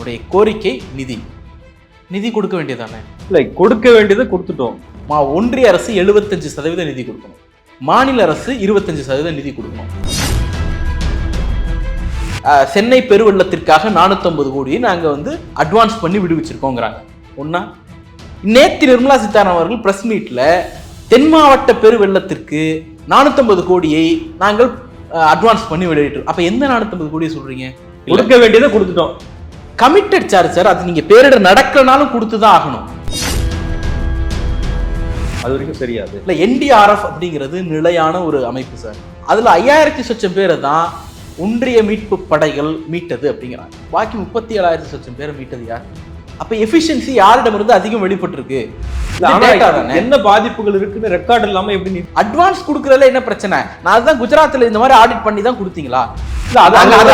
உடைய கோரிக்கை நிதி. நிதி கொடுக்க வேண்டியதானே? இல்லை கொடுக்க வேண்டியதை கொடுத்துட்டோம். மா ஒன்றிய அரசு எழுபத்தஞ்சு சதவீத நிதி கொடுக்கணும். மாநில அரசு இருபத்தஞ்சு சதவீத நிதி கொடுக்கணும். சென்னை பெருவெள்ளத்திற்காக நானூற்றம்பது கோடி நாங்கள் வந்து அட்வான்ஸ் பண்ணி விடுவிச்சிருக்கோங்கிறாங்க. ஒன்றா நேற்று நிர்மலா சீதாராமன் அவர்கள் பிரஸ் மீட்டில் தென் மாவட்ட பெருவெள்ளத்திற்கு நானூற்றம்பது கோடியை நாங்கள் அட்வான்ஸ் பண்ணி வெளியிட்டு அப்போ எந்த நானூற்றம்பது கோடியை சொல்கிறீங்க கொடுக்க வேண்டியதை கொடுத்துட்டோம். கமிட்டட் சார் சார் அது நீங்கள் பேரிடர் நடக்கலனாலும் கொடுத்து தான் ஆகணும். அது வரைக்கும் சரியாது இல்ல என்டிஆர்எஃப் அப்படிங்கிறது நிலையான ஒரு அமைப்பு சார் அதுல ஐயாயிரத்தி சொச்சம் பேரை தான் ஒன்றிய மீட்பு படைகள் மீட்டது அப்படிங்கிறாங்க. பாக்கி முப்பத்தி ஏழாயிரத்தி சொச்சம் பேரை மீட்டது யார்? அப்ப எஃபிஷியன்சி யாரிடமிருந்து அதிகம் வெளிப்பட்டிருக்கு? என்ன பாதிப்புகள் இருக்குன்னு ரெக்கார்ட் இல்லாம எப்படி நீ அட்வான்ஸ் கொடுக்கறதுல என்ன பிரச்சனை? நான் அதுதான் குஜராத்ல இந்த மாதிரி ஆடிட் பண்ணி தான் கொடுத்தீங்களா?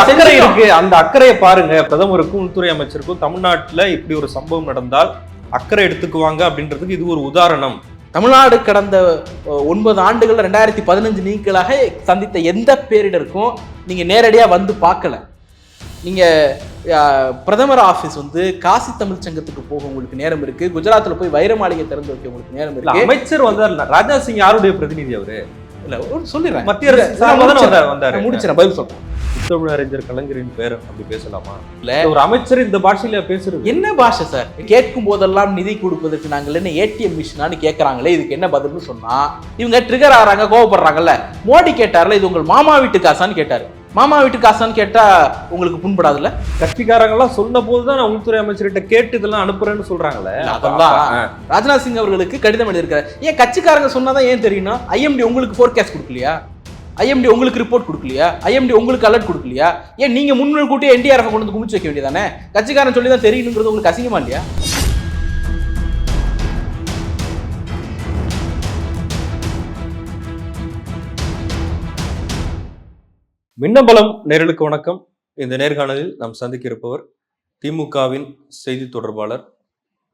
அக்கறை. இருக்கு. அந்த அக்கறையை பாருங்க. பிரதமருக்கும் உள்துறை அமைச்சருக்கும் தமிழ்நாட்டுல இப்படி ஒரு சம்பவம் நடந்தால் அக்கறை எடுத்துக்குவாங்க அப்படின்றதுக்கு இது ஒரு உதாரணம். தமிழ்நாடு கடந்த ஒன்பது ஆண்டுகள் ரெண்டாயிரத்தி பதினஞ்சு நீங்களாக சந்தித்த எந்த பேரிடருக்கும் நீங்க நேரடியா வந்து பார்க்கல. நீங்க பிரதமர் ஆபீஸ் வந்து காசி தமிழ் சங்கத்துக்கு போக உங்களுக்கு நேரம் இருக்கு. குஜராத்ல போய் வைர மாளிகை திறந்து வைக்க உங்களுக்கு நேரம் இருக்கு. அமைச்சர் வந்தார். ராஜ்நாத் சிங் யாருடைய பிரதிநிதி அவரு? இல்ல சொல்லிடுறேன். மத்திய அரசு முடிச்சிடுறேன். பதில் சொல்றேன். அறிஞர் கலைஞரின் பேர் அப்படி பேசலாமா? இல்ல. ஒரு அமைச்சர் இந்த பாஷையில பேசுறது. என்ன பாஷை சார்? கேட்கும் போதெல்லாம் நிதி கொடுப்பதற்கு நாங்கள் என்ன ஏடிஎம் மிஷினான்னு கேட்கறாங்களே இதுக்கு என்ன பதில்னு சொன்னா இவங்க ட்ரிகர் ஆறாங்க கோவப்படுறாங்கல்ல. மோடி கேட்டார்ல இது உங்கள் மாமா வீட்டு காசான்னு கேட்டாரு. மாமா வீட்டு காசான்னு கேட்டா உங்களுக்கு புண்படாதுல்ல? கட்சிக்காரங்க எல்லாம் சொன்ன போதுதான் நான் உள்துறை அமைச்சர்கிட்ட கேட்டு இதெல்லாம் அனுப்புறேன்னு இல்ல, அதெல்லாம் ராஜ்நாத் சிங் அவர்களுக்கு கடிதம் எழுதியிருக்காரு. ஏன் கட்சிக்காரங்க சொன்னாதான் ஏன் தெரியணும் ஐஎம்டி உங்களுக்கு ஃபோர்காஸ்ட் கொடுக்கலையா? ஐஎம்டி உங்களுக்கு ரிப்போர்ட் கொடுக்கலையா? ஐஎம்டி உங்களுக்கு அலர்ட் கொடுக்கலையா? ஏன் நீங்க முன்னுள் கூட்டி என்டிஆர்எஃப் கொண்டு வந்து குமிச்சு வைக்க வேண்டியதானே? கட்சிக்காரன் சொல்லி தான் தெரியணுங்கிறது உங்களுக்கு அசிங்கமா இல்லையா? மின்னபலம் நேரலுக்கு வணக்கம். இந்த நேர்காணலில் நாம் சந்திக்க இருப்பவர் திமுகவின் செய்தி தொடர்பாளர்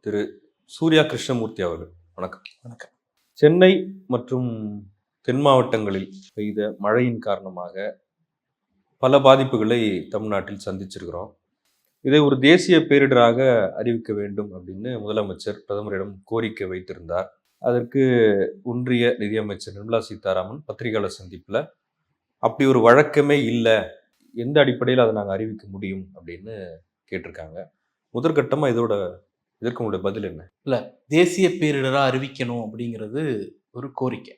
திரு சூர்யா கிருஷ்ணமூர்த்தி அவர்கள். வணக்கம். வணக்கம். சென்னை மற்றும் தென் மாவட்டங்களில் பெய்த மழையின் காரணமாக பல பாதிப்புகளை தமிழ்நாட்டில் சந்திச்சிருக்கிறோம். இதை ஒரு தேசிய பேரிடராக அறிவிக்க வேண்டும் அப்படின்னு முதலமைச்சர் பிரதமரிடம் கோரிக்கை வைத்திருந்தார். அதற்கு ஒன்றிய நிதியமைச்சர் நிர்மலா சீதாராமன் பத்திரிகையாளர் சந்திப்பில் அப்படி ஒரு வழக்கமே இல்லை. எந்த அடிப்படையில் அதை நாங்கள் அறிவிக்க முடியும் அப்படின்னு கேட்டிருக்காங்க. முதற்கட்டமாக இதோட இதற்கு உங்களுடைய பதில் என்ன? இல்லை தேசிய பேரிடராக அறிவிக்கணும் அப்படிங்கிறது ஒரு கோரிக்கை.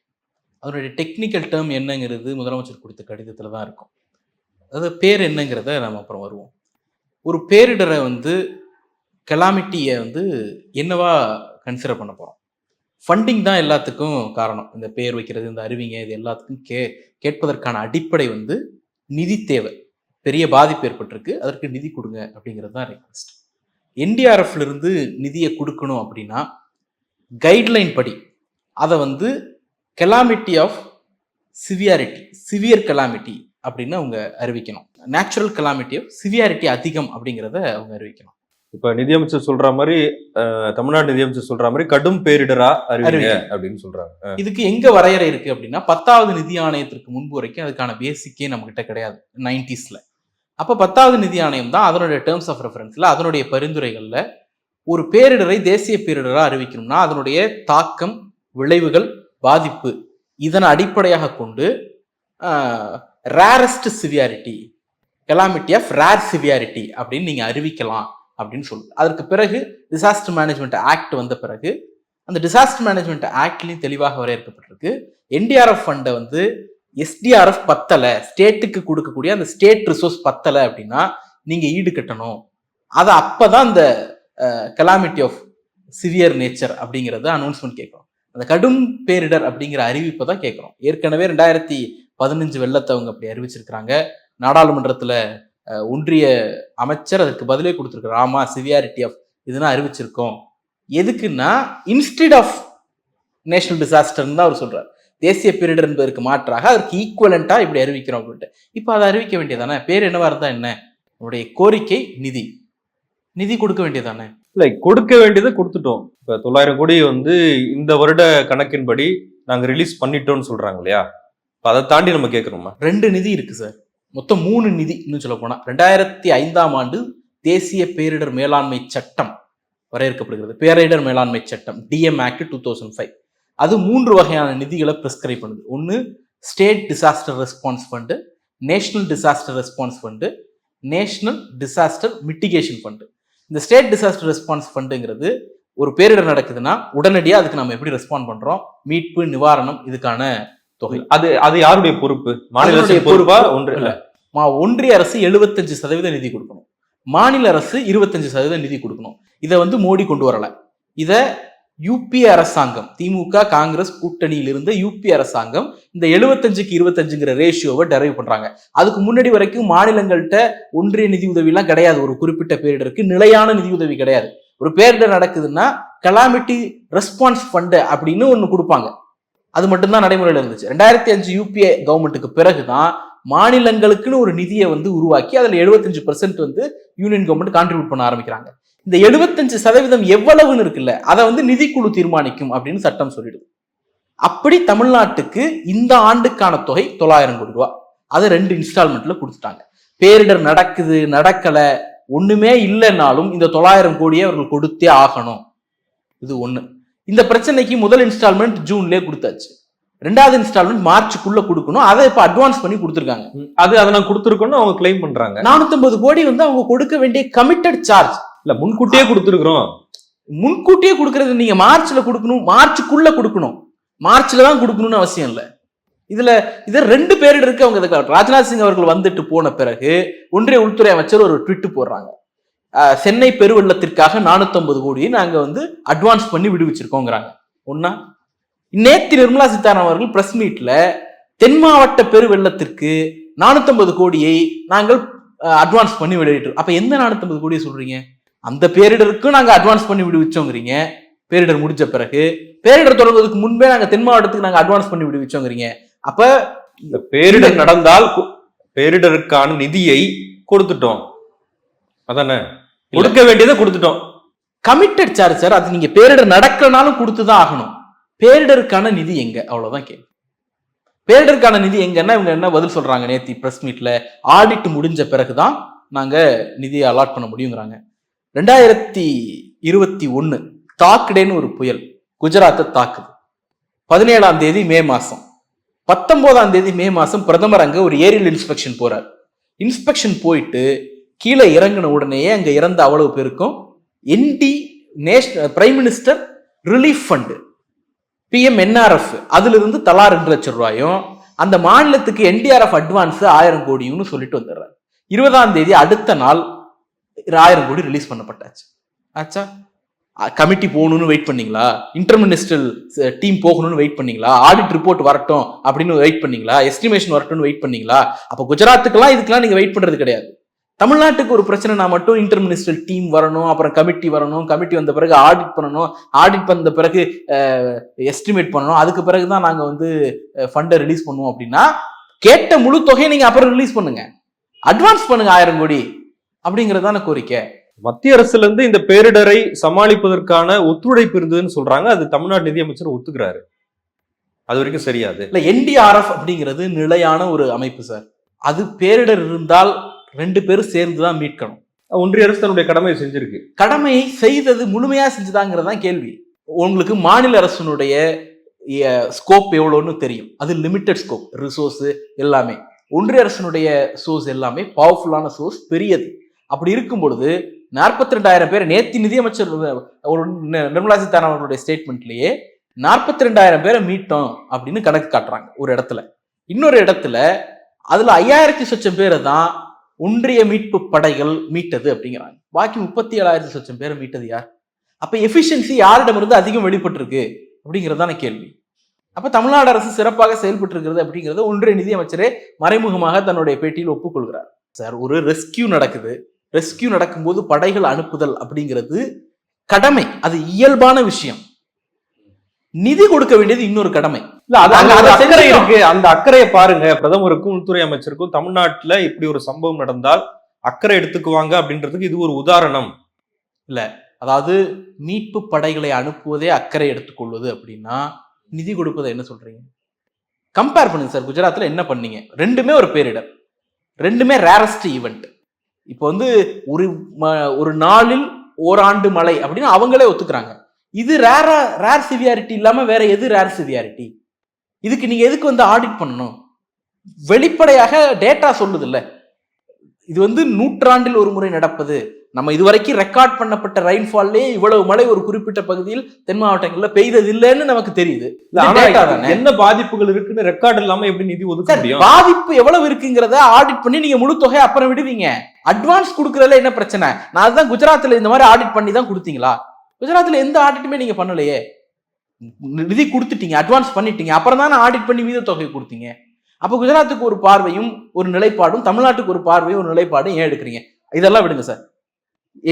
அதனுடைய டெக்னிக்கல் டேர்ம் என்னங்கிறது முதலமைச்சர் கொடுத்த கடிதத்தில் தான் இருக்கும். அது பேர் என்னங்கிறத நம்ம அப்புறம் வருவோம். ஒரு பேரிடரை வந்து கெலாமிட்டியை வந்து என்னவா கன்சிடர் பண்ண போகிறோம் ஃபண்டிங் தான் எல்லாத்துக்கும் காரணம். இந்த பேர் வைக்கிறது இந்த அறிவிங்க இது எல்லாத்துக்கும் கே கேட்பதற்கான அடிப்படை வந்து நிதி தேவை. பெரிய பாதிப்பு ஏற்பட்டிருக்கு அதற்கு நிதி கொடுங்க அப்படிங்கிறது தான் ரெக்வஸ்ட் என்டிஆர்எஃப்ல இருந்து நிதியை கொடுக்கணும் அப்படின்னா கைட்லைன் படி அதை வந்து calamity of severity severe calamity அப்படின்னு அவங்க அறிவிக்கணும். நேச்சுரல் கெலாமிட்டி ஆஃப் சிவியாரிட்டி அதிகம் அப்படிங்கிறத அவங்க அறிவிக்கணும். இப்போ நிதியமைச்சர் சொல்ற மாதிரி தமிழ்நாடு நிதியமைச்சர் சொல்ற மாதிரி கடும் பேரிடரா அறிவிங்க. அப்படின்னு சொல்றாங்க. இதுக்கு எங்க வரையறை இருக்கு அப்படின்னா பத்தாவது நிதி ஆணையத்திற்கு முன்பு வரைக்கும் அதுக்கான பேசிக்கே நம்ம கிட்ட கிடையாது நைன்டிஸ்ல அப்ப பத்தாவது நிதி ஆணையம் தான் அதனுடைய டேர்ம்ஸ் ஆஃப் ரெஃபரன்ஸ்ல அதனுடைய பரிந்துரைகள்ல ஒரு பேரிடரை தேசிய பேரிடரா அறிவிக்கணும்னா அதனுடைய தாக்கம் விளைவுகள் பாதிப்பு இதனை அடிப்படையாக கொண்டு rarest severity calamity of rare severity அப்படின்னு நீங்க அறிவிக்கலாம். அப்படின்னு சொல்லு அதற்கு பிறகு டிசாஸ்டர் மேனேஜ்மெண்ட் ஆக்ட் வந்த பிறகு அந்த டிசாஸ்டர் மேனேஜ்மெண்ட் ஆக்ட்லையும் தெளிவாக வரையறுக்கப்பட்டிருக்கு. என்டிஆர்எஃப் ஃபண்டை வந்து எஸ்டிஆர்எஃப் பத்தலை ஸ்டேட்டுக்கு கொடுக்கக்கூடிய அந்த ஸ்டேட் ரிசோர்ஸ் பத்தலை அப்படின்னா நீங்க ஈடு கட்டணும். அதை அப்பதான் இந்த கலாமிட்டி ஆஃப் சிவியர் நேச்சர் அப்படிங்கிறத அனௌன்ஸ்மெண்ட் கேட்குறோம். அந்த கடும் பேரிடர் அப்படிங்கிற அறிவிப்பை தான் கேட்குறோம். ஏற்கனவே ரெண்டாயிரத்தி பதினஞ்சு வெள்ளத்தை அவங்க அப்படி அறிவிச்சிருக்கிறாங்க. நாடாளுமன்றத்தில் ஒன்றிய அமைச்சர் அதுக்கு பதிலே கொடுத்துருக்காரு ஆமா சிவியாரிட்டி ஆஃப் இதுனா அறிவிச்சிருக்கோம். எதுக்குன்னா இன்ஸ்டிட் ஆஃப் நேஷனல் டிசாஸ்டர்னு தான் அவர் சொல்றாரு. தேசிய பேரிடர் என்பதற்கு மாற்றாக அதற்கு ஈக்குவலண்டா இப்படி அறிவிக்கிறோம் அப்படின்ட்டு. இப்போ அதை அறிவிக்க வேண்டியதானே? பேர் என்னவா இருந்தா என்ன? உங்களுடைய கோரிக்கை நிதி. நிதி கொடுக்க வேண்டியதானே? இல்லை கொடுக்க வேண்டியதை கொடுத்துட்டோம். இப்போ தொள்ளாயிரம் கோடி வந்து இந்த வருட கணக்கின்படி நாங்கள் ரிலீஸ் பண்ணிட்டோம்னு சொல்றாங்க இல்லையா? அதை தாண்டி நம்ம கேட்கணுமா? ரெண்டு நிதி இருக்கு சார். மொத்தம் மூணு நிதி இன்னும் சொல்ல போனால் ரெண்டாயிரத்தி ஐந்தாம் ஆண்டு தேசிய பேரிடர் மேலாண்மை சட்டம் வரையறுக்கப்படுகிறது. பேரிடர் மேலாண்மை சட்டம் DM act two thousand five அது மூன்று வகையான நிதிகளை ப்ரிஸ்கிரைப் பண்ணுது. ஒன்று state disaster response fund national disaster response fund national disaster mitigation fund இந்த ஸ்டேட் டிசாஸ்டர் ரெஸ்பான்ஸ் ஃபண்டுங்கிறது ஒரு பேரிடர் நடக்குதுன்னா உடனடியாக அதுக்கு நம்ம எப்படி ரெஸ்பாண்ட் பண்ணுறோம் மீட்பு நிவாரணம் இதுக்கான தொகை. அது அது யாருடைய பொறுப்பு? மாநில அரசின் பொறுப்பா ஒன்று இல்ல. மா ஒன்றிய அரசு எழுபத்தஞ்சு சதவீத நிதி கொடுக்கணும். மாநில அரசு இருபத்தஞ்சு சதவீத நிதி கொடுக்கணும். இதை வந்து மோடி கொண்டு வரல. இதை யூபிஏ அரசாங்கம் திமுக காங்கிரஸ் கூட்டணியில் இருந்த யூபி அரசாங்கம் இந்த எழுபத்தஞ்சுக்கு இருபத்தஞ்சுங்கிற ரேஷியோவை டெரைவ் பண்றாங்க. அதுக்கு முன்னாடி வரைக்கும் மாநிலங்கள்கிட்ட ஒன்றிய நிதி உதவிலாம் கிடையாது. ஒரு குறிப்பிட்ட பேரிடருக்கு நிலையான நிதி உதவி கிடையாது. ஒரு பேரிடர் நடக்குதுன்னா கலாமிட்டி ரெஸ்பான்ஸ் ஃபண்டு அப்படின்னு ஒன்று கொடுப்பாங்க. அது மட்டும்தான் நடைமுறையில் இருந்துச்சு. ரெண்டாயிரத்தி அஞ்சு யூபிஏ கவர்மெண்ட்டுக்கு பிறகுதான் மாநிலங்களுக்குன்னு ஒரு நிதியை வந்து உருவாக்கி அதில் எழுபத்தஞ்சு பர்சன்ட் வந்து யூனியன் கவர்மெண்ட் கான்ட்ரிபியூட் பண்ண ஆரம்பிக்கிறாங்க. இந்த எழுபத்தஞ்சு சதவீதம் எவ்வளவுன்னு இருக்குல்ல அதை வந்து நிதிக்குழு தீர்மானிக்கும் அப்படின்னு சட்டம் சொல்லிடுது. அப்படி தமிழ்நாட்டுக்கு இந்த ஆண்டுக்கான தொகை தொள்ளாயிரம் கோடி ரூபா. அதை ரெண்டு இன்ஸ்டால்மெண்ட்ல கொடுத்துட்டாங்க. பேரிடர் நடக்குது நடக்கல ஒண்ணுமே இல்லைன்னாலும் இந்த தொள்ளாயிரம் கோடியை அவர்கள் கொடுத்தே ஆகணும். இது ஒண்ணு. இந்த பிரச்சனைக்கு முதல் இன்ஸ்டால்மெண்ட் ஜூன்லயே கொடுத்தாச்சு. ரெண்டாவது இன்ஸ்டால்மெண்ட் மார்ச்சுக்குள்ள கொடுக்கணும். அதை இப்ப அட்வான்ஸ் பண்ணி கொடுத்துருக்காங்க. அது அதை நான் கொடுத்துருக்கோன்னு அவங்க கிளைம் பண்றாங்க. நானூத்தம்பது கோடி வந்து அவங்க கொடுக்க வேண்டிய கமிட்டட் சார்ஜ் இல்ல முன்கூட்டியே கொடுத்துருக்குறோம். முன்கூட்டியே கொடுக்கறது நீங்க மார்ச்ல கொடுக்கணும் மார்ச்சுக்குள்ள கொடுக்கணும். மார்ச்ல தான் கொடுக்கணும்னு அவசியம் இல்லை. இதுல இது ரெண்டு பேரிடருக்கு அவங்க. இதுக்கு ராஜ்நாத் சிங் அவர்கள் வந்துட்டு போன பிறகு ஒன்றிய உள்துறை அமைச்சர் ஒரு ட்விட் போடுறாங்க. சென்னை பெருவெள்ளத்திற்காக 450 கோடியை நாங்க வந்து அட்வான்ஸ் பண்ணி விடுவிச்சிருக்கோங்கிறாங்க. ஒன்னா நேற்று நிர்மலா சீதாராமன் அவர்கள் பிரஸ் மீட்ல தென் மாவட்ட பெருவெள்ளத்திற்கு 450 கோடியை நாங்கள் அட்வான்ஸ் பண்ணி விடுவிட்டோம் அப்ப எந்த 450 கோடியை சொல்றீங்க? அந்த பேரிடருக்கும் நாங்க அட்வான்ஸ் பண்ணி விடுவிச்சோங்கிறீங்க. பேரிடர் முடிஞ்ச பிறகு பேரிடர் தொடங்குவதற்கு முன்பே நாங்க தென் மாவட்டத்துக்கு நாங்க அட்வான்ஸ் பண்ணி விடுவிச்சோங்கிறீங்க. அப்ப இந்த பேரிடர் நடந்தால் பேரிடருக்கான நிதியை கொடுத்துட்டோம். அதானே? கொடுக்க வேண்டியதை கொடுத்துட்டோம். கமிட்டட் சார்ஜ் சார் அது நீங்க பேரிடர் நடக்கலனாலும் கொடுத்து தான் ஆகணும். பேரிடருக்கான நிதி எங்க? அவ்வளவுதான் கேள்வி. பேரிடருக்கான நிதி எங்கன்னா இவங்க என்ன பதில் சொல்றாங்க நேத்தி பிரஸ் மீட்ல ஆடிட் முடிஞ்ச பிறகுதான் நாங்க நிதியை அலாட் பண்ண முடியுங்கிறாங்க. ரெண்டாயிரத்தி இருபத்தி ஒன்னு தாக்குடேன்னு ஒரு புயல் குஜராத்தை தாக்குது. பதினேழாம் தேதி மே மாசம். பத்தொன்பதாம் தேதி மே மாசம் பிரதமர் அங்க ஒரு ஏரியல் இன்ஸ்பெக்ஷன் போறார். இன்ஸ்பெக்ஷன் போயிட்டு கீழே இறங்கின உடனேயே அங்க இறந்த அவ்வளவு பேருக்கும் ND national prime minister relief fund PM NRF அதுல இருந்து தலா ரெண்டு லட்சம் ரூபாயும் அந்த மாநிலத்துக்கு என்டிஆர்எஃப் அட்வான்ஸ் ஆயிரம் கோடியும்னு சொல்லிட்டு வந்துடுறாரு. இருபதாம் தேதி அடுத்த நாள் ஆயிரம் கோடி ரிலீஸ் பண்ணப்பட்டாச்சு. ஆச்சா கமிட்டி போகணும்னு வெயிட் பண்ணீங்களா? இன்டர்மினிஸ்டல் டீம் போகணும்னு வெயிட் பண்ணீங்களா? ஆடிட் ரிப்போர்ட் வரட்டும் அப்படின்னு வெயிட் பண்ணீங்களா? எஸ்டிமேஷன் வரட்டும்னு வெயிட் பண்ணீங்களா? அப்ப குஜராத்துக்கெல்லாம் இதுக்கெல்லாம் நீங்க வெயிட் பண்றது கிடையாது. தமிழ்நாட்டுக்கு ஒரு பிரச்சனைனா மட்டும் இன்டர்மினிஸ்டல் டீம் வரணும் அப்புறம் கமிட்டி வரணும் கமிட்டி வந்த பிறகு ஆடிட் பண்ணணும் ஆடிட் பண்ண பிறகு எஸ்டிமேட் பண்ணணும். அதுக்கு பிறகு தான் நாங்கள் வந்து ஃபண்டை ரிலீஸ் பண்ணுவோம் அப்படின்னா கேட்ட முழு தொகையை நீங்கள் அப்புறம் ரிலீஸ் பண்ணுங்க. அட்வான்ஸ் பண்ணுங்க ஆயிரம் கோடி அப்படிங்கிறது தானே கோரிக்கை. மத்திய அரசுல இருந்து இந்த பேரிடரை சமாளிப்பதற்கான ஒத்துழைப்பு இருந்ததுன்னு சொல்றாங்க. அது தமிழ்நாடு நிதியமைச்சர் ஒத்துக்கிறாரு. அது வரைக்கும் சரியாது. இல்லை என்டிஆர்எஃப் அப்படிங்கிறது நிலையான ஒரு அமைப்பு சார் அது பேரிடர் இருந்தால் ரெண்டு பேரும் சேர்ந்து தான் மீட்கணும். ஒன்றிய அரசு தன்னுடைய கடமையை செஞ்சிருக்கு. கடமையை செய்தது முழுமையா செஞ்சுதாங்கிறது தான் கேள்வி. உங்களுக்கு மாநில அரசினுடைய ஸ்கோப் எவ்வளோன்னு தெரியும். அது லிமிட்டட் ஸ்கோப் ரிசோர்ஸ் எல்லாமே. ஒன்றிய அரசினுடைய சோர்ஸ் எல்லாமே பவர்ஃபுல்லான சோர்ஸ் பெரியது. அப்படி இருக்கும் பொழுது நாற்பத்தி ரெண்டாயிரம் பேர் நேத்தி நிதியமைச்சர் ஒரு நிர்மலா சீதாராமன் அவர்களுடைய ஸ்டேட்மெண்ட்லயே நாற்பத்தி ரெண்டாயிரம் பேரை மீட்டோம் அப்படின்னு கணக்கு காட்டுறாங்க ஒரு இடத்துல. இன்னொரு இடத்துல அதுல ஐயாயிரத்தி சொச்சம் பேரை தான் ஒன்றிய மீட்பு படைகள் மீட்டது அப்படிங்கிறாங்க. பாக்கி முப்பத்தி ஏழாயிரத்தி லட்சம் பேரை மீட்டது யார்? அப்ப எஃபிஷியன்சி யாரிடமிருந்து அதிகம் வெளிப்பட்டிருக்கு? அப்படிங்கிறதான கேள்வி. அப்ப தமிழ்நாடு அரசு சிறப்பாக செயல்பட்டு இருக்கிறது அப்படிங்கிறது ஒன்றிய நிதியமைச்சரே மறைமுகமாக தன்னுடைய பேட்டியில் ஒப்புக்கொள்கிறார். சார் ஒரு ரெஸ்கியூ நடக்குது. ரெஸ்கியூ நடக்கும்போது படைகள் அனுப்புதல் அப்படிங்கிறது கடமை. அது இயல்பான விஷயம். நிதி கொடுக்க வேண்டியது இன்னொரு கடமை. இல்ல அக்கறை. இருக்கு. அந்த அக்கறையை பாருங்க. பிரதமருக்கும் உள்துறை அமைச்சருக்கும் தமிழ்நாட்டுல இப்படி ஒரு சம்பவம் நடந்தால் அக்கறை எடுத்துக்குவாங்க அப்படின்றதுக்கு இது ஒரு உதாரணம். அதாவது மீட்பு படைகளை அனுப்புவதே அக்கறை எடுத்துக்கொள்வது அப்படின்னா நிதி கொடுப்பதை என்ன சொல்றீங்க? கம்பேர் பண்ணுங்க சார். குஜராத்ல என்ன பண்ணீங்க? ரெண்டுமே ஒரு பேரிடர் ரெண்டுமே ரேரஸ்ட் ஈவெண்ட் இப்போ வந்து ஒரு ஒரு நாளில் ஓராண்டு மழை அப்படின்னு அவங்களே ஒத்துக்கிறாங்க. இது ரேரா ரேர் சிவியாரிட்டி இல்லாம வேற எது ரேர் சிவியாரிட்டி இதுக்கு நீங்க எதுக்கு வந்து ஆடிட் பண்ணணும்? வெளிப்படையாக டேட்டா சொல்லுது இல்ல இது வந்து நூற்றாண்டில் ஒரு முறை நடப்பது. நம்ம இதுவரைக்கும் ரெக்கார்ட் பண்ணப்பட்ட ரெயின்ஃபால்லே இவ்வளவு மழை ஒரு குறிப்பிட்ட பகுதியில் தென் மாவட்டங்கள்ல பெய்தது இல்லைன்னு நமக்கு தெரியுது. என்ன பாதிப்புகள் இருக்குன்னு ரெக்கார்ட் இல்லாம எப்படி நிதி ஒதுக்க முடியும்? பாதிப்பு எவ்வளவு இருக்குங்கிறத ஆடிட் பண்ணி நீங்க முழு தொகை அப்புறம் விடுவீங்க. அட்வான்ஸ் கொடுக்கறதுல என்ன பிரச்சனை? நான் அதுதான் குஜராத்ல இந்த மாதிரி ஆடிட் பண்ணி தான் கொடுத்தீங்களா? குஜராத்ல எந்த ஆடிட்டுமே நீங்க பண்ணலையே? நிதி கொடுத்துட்டீங்க அட்வான்ஸ் பண்ணிட்டீங்க அப்புறம் தானே ஆடிட் பண்ணி மீத தொகை கொடுத்தீங்க. அப்போ குஜராத்துக்கு ஒரு பார்வையும் ஒரு நிலைப்பாடும் தமிழ்நாட்டுக்கு ஒரு பார்வையும் ஒரு நிலைப்பாடும் ஏன் எடுக்கிறீங்க? இதெல்லாம் விடுங்க சார்.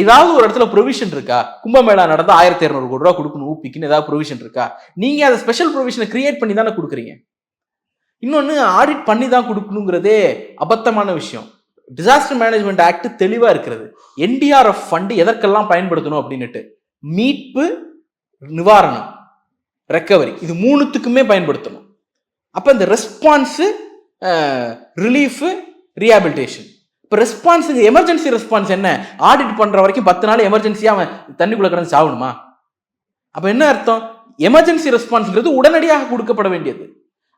ஏதாவது ஒரு இடத்துல ப்ரொவிஷன் இருக்கா? கும்பமேளா நடந்தால் ஆயிரத்தி இரநூறு கோடி ரூபா கொடுக்கணும் ஊப்பிக்குன்னு ஏதாவது ப்ரொவிஷன் இருக்கா? நீங்கள் அதை ஸ்பெஷல் ப்ரொவிஷனை கிரியேட் பண்ணி தானே கொடுக்குறீங்க. இன்னொன்று ஆடிட் பண்ணி தான் கொடுக்கணுங்கிறதே அபத்தமான விஷயம். டிசாஸ்டர் மேனேஜ்மெண்ட் ஆக்ட் தெளிவாக இருக்கிறது. என்டிஆர்எஃப் ஃபண்டு எதற்கெல்லாம் பயன்படுத்தணும் அப்படின்னுட்டு மீட்பு நிவாரணம். ரெக்கவரி இது மூணுத்துக்குமே பயன்படுத்தணும். அப்போ இந்த ரெஸ்பான்ஸு ரிலீஃபு ரீஹாபிலிட்டேஷன் இப்போ ரெஸ்பான்ஸுங்க எமர்ஜென்சி ரெஸ்பான்ஸ் என்ன? ஆடிட் பண்ணுற வரைக்கும் பத்து நாள் எமர்ஜென்சியாக அவன் தண்ணிக்குள்ளே கிடந்து சாகணுமா? அப்போ என்ன அர்த்தம்? எமர்ஜென்சி ரெஸ்பான்ஸ்ங்கிறது உடனடியாக கொடுக்கப்பட வேண்டியது.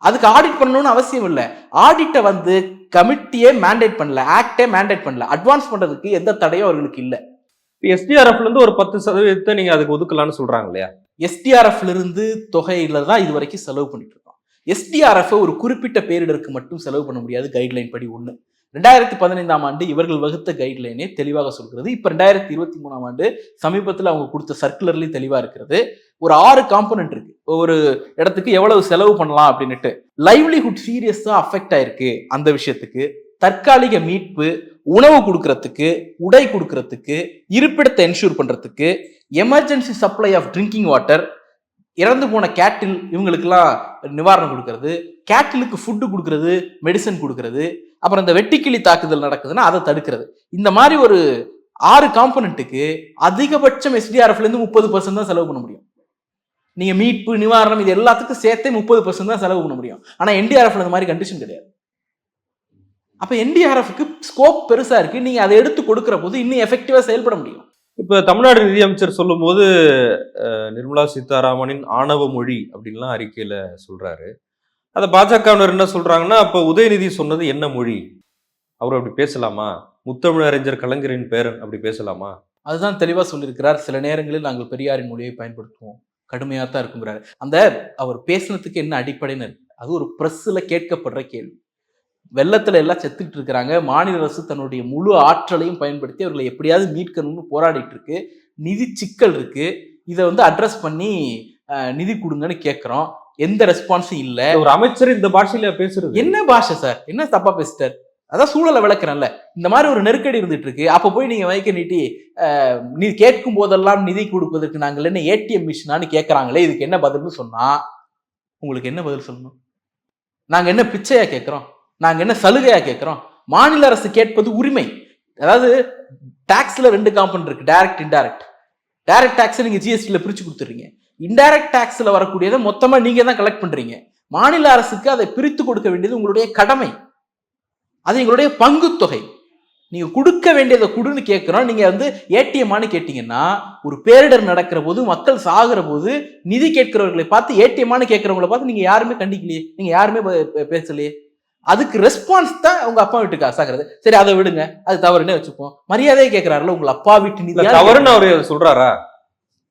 அதுக்கு ஆடிட் பண்ணணும்னு அவசியம் இல்லை. ஆடிட்டை வந்து கமிட்டியே மேண்டேட் பண்ணல ஆக்டே மேண்டேட் பண்ணல. அட்வான்ஸ் பண்ணுறதுக்கு எந்த தடையும் அவர்களுக்கு இல்லை. எஸ்டிஆர்எஃப்ல இருந்து ஒரு பத்து சதவீதத்தை நீங்கள் அதுக்கு ஒதுக்கலாம்னு சொல்கிறாங்க இல்லையா? எஸ்டிஆர்எஃப்ல இருந்து தொகையில தான் இது வரைக்கும் செலவு பண்ணிட்டு இருக்கோம் எஸ்டிஆர்எஃப் ஒரு குறிப்பிட்ட பேரிடருக்கு மட்டும் செலவு பண்ண முடியாது கைட்லைன் படி ஒன்று ரெண்டாயிரத்தி பதினைந்தாம் ஆண்டு இவர்கள் வகுத்த கைட்லைனே தெளிவாக சொல்கிறது. இப்போ ரெண்டாயிரத்தி இருபத்தி மூணாம் ஆண்டு சமீபத்தில் அவங்க கொடுத்த சர்க்குலர்லேயும் தெளிவாக இருக்கிறது. ஒரு ஆறு காம்பனன்ட் இருக்கு. ஒரு இடத்துக்கு எவ்வளவு செலவு பண்ணலாம் அப்படின்னுட்டு. லைவ்லிஹுட் சீரியஸாக அஃபெக்ட் ஆயிருக்கு அந்த விஷயத்துக்கு. தற்காலிக மீட்பு உணவு கொடுக்கறதுக்கு உடை கொடுக்கறதுக்கு இருப்பிடத்தை என்ஷூர் பண்றதுக்கு emergency supply of drinking water இறந்து போன கேட்டில் இவங்களுக்கெல்லாம் நிவாரணம் கொடுக்கறது கேட்டிலுக்கு ஃபுட்டு கொடுக்கறது மெடிசன் கொடுக்கறது அப்புறம் இந்த வெட்டிக்கிளி தாக்குதல் நடக்குதுன்னா அதை தடுக்கிறது. இந்த மாதிரி ஒரு ஆறு காம்பனண்ட்டுக்கு அதிகபட்சம் எஸ்டிஆர்எஃப்லேருந்து முப்பது பர்சன்ட் தான் செலவு பண்ண முடியும். நீங்கள் மீட்பு நிவாரணம் இது எல்லாத்துக்கும் சேர்த்தே முப்பது பர்சன்ட் தான் செலவு பண்ண முடியும். ஆனால் என்டிஆர்எஃப்ல இந்த மாதிரி கண்டிஷன் கிடையாது. அப்போ என்டிஆர்எஃப்க்கு ஸ்கோப் பெருசாக இருக்குது நீங்கள் அதை எடுத்து கொடுக்குற போது இன்னும் எஃபெக்டிவாக செயல்பட முடியும். இப்போ தமிழ்நாடு நிதியமைச்சர் சொல்லும்போது நிர்மலா சீதாராமனின் ஆணவ மொழி அப்படின்லாம் அறிக்கையில் சொல்கிறாரு அதை பாஜகவினர் என்ன சொல்கிறாங்கன்னா அப்போ உதயநிதி சொன்னது என்ன மொழி? அவர் அப்படி பேசலாமா? முத்தமிழறிஞர் கலைஞரின் பேரன் அப்படி பேசலாமா? அதுதான் தெளிவாக சொல்லியிருக்கிறார். சில நேரங்களில் நாங்கள் பெரியாரின் மொழியை பயன்படுத்துவோம். கடுமையாக தான் இருக்குங்கிறாரு. அந்த அவர் பேசினதுக்கு என்ன அடிப்படைன்னு அது ஒரு ப்ரெஸ்ஸில் கேட்கப்படுற கேள்வி. வெள்ளத்துல எல்லாம் செத்துக்கிட்டு இருக்கிறாங்க. மாநில அரசு தன்னுடைய முழு ஆற்றலையும் பயன்படுத்தி அவர்களை எப்படியாவது மீட்கணும்னு போராடிட்டு இருக்கு. நிதி சிக்கல் இருக்கு. இதை வந்து அட்ரஸ் பண்ணி நிதி கொடுங்கன்னு கேட்குறோம் எந்த ரெஸ்பான்ஸும் இல்லை. ஒரு அமைச்சர் இந்த பாஷையில பேசுறது. என்ன பாஷை சார்? என்ன தப்பா பேசிட்டார்? அதான் சூழலை விளக்குறேன்ல. இந்த மாதிரி ஒரு நெருக்கடி இருந்துட்டு இருக்கு. அப்ப போய் நீங்க வைக்க நீட்டி நீ கேட்கும் போதெல்லாம் நிதி கொடுப்பதற்கு நாங்கள் என்ன ஏடிஎம் மிஷினான்னு கேட்கறாங்களே இதுக்கு என்ன பதில்னு சொன்னா உங்களுக்கு என்ன பதில் சொல்லணும்? நாங்க என்ன பிச்சையா கேட்கிறோம் நாங்கள் என்ன சலுகையாக கேட்குறோம் மாநில அரசு கேட்பது உரிமை. அதாவது டேக்ஸில் ரெண்டு காம்பன் இருக்கு டைரக்ட் இன்டைரக்ட் டைரக்ட் டேக்ஸை நீங்கள் ஜிஎஸ்டியில் பிரித்து கொடுத்துறீங்க இன்டைரக்ட் டேக்ஸில் வரக்கூடியதை மொத்தமாக நீங்கள் தான் கலெக்ட் பண்ணுறீங்க மாநில அரசுக்கு அதை பிரித்து கொடுக்க வேண்டியது உங்களுடைய கடமை. அது எங்களுடைய பங்குத் தொகை. கொடுக்க வேண்டியதை கொடுன்னு கேட்குறோம் நீங்கள் வந்து ஏடிஎம்மான்னு கேட்டிங்கன்னா ஒரு பேரிடர் நடக்கிற போது மக்கள் சாகிற போது நிதி கேட்கிறவர்களை பார்த்து ஏடிஎம்மான்னு கேட்குறவங்கள பார்த்து நீங்கள் யாருமே கண்டிக்கலையே. நீங்கள் யாருமே பேசலையே. அதுக்கு ரெஸ்பான்ஸ் தான் உங்க அப்பா வீட்டுக்கு ஆசாகிறது சரி அதை விடுங்க. அது தவறுனே வச்சுப்போம். மரியாதையை கேட்கிறாருல உங்க அப்பா வீட்டு நிதி தவறுன்னு அவர் சொல்றாரா?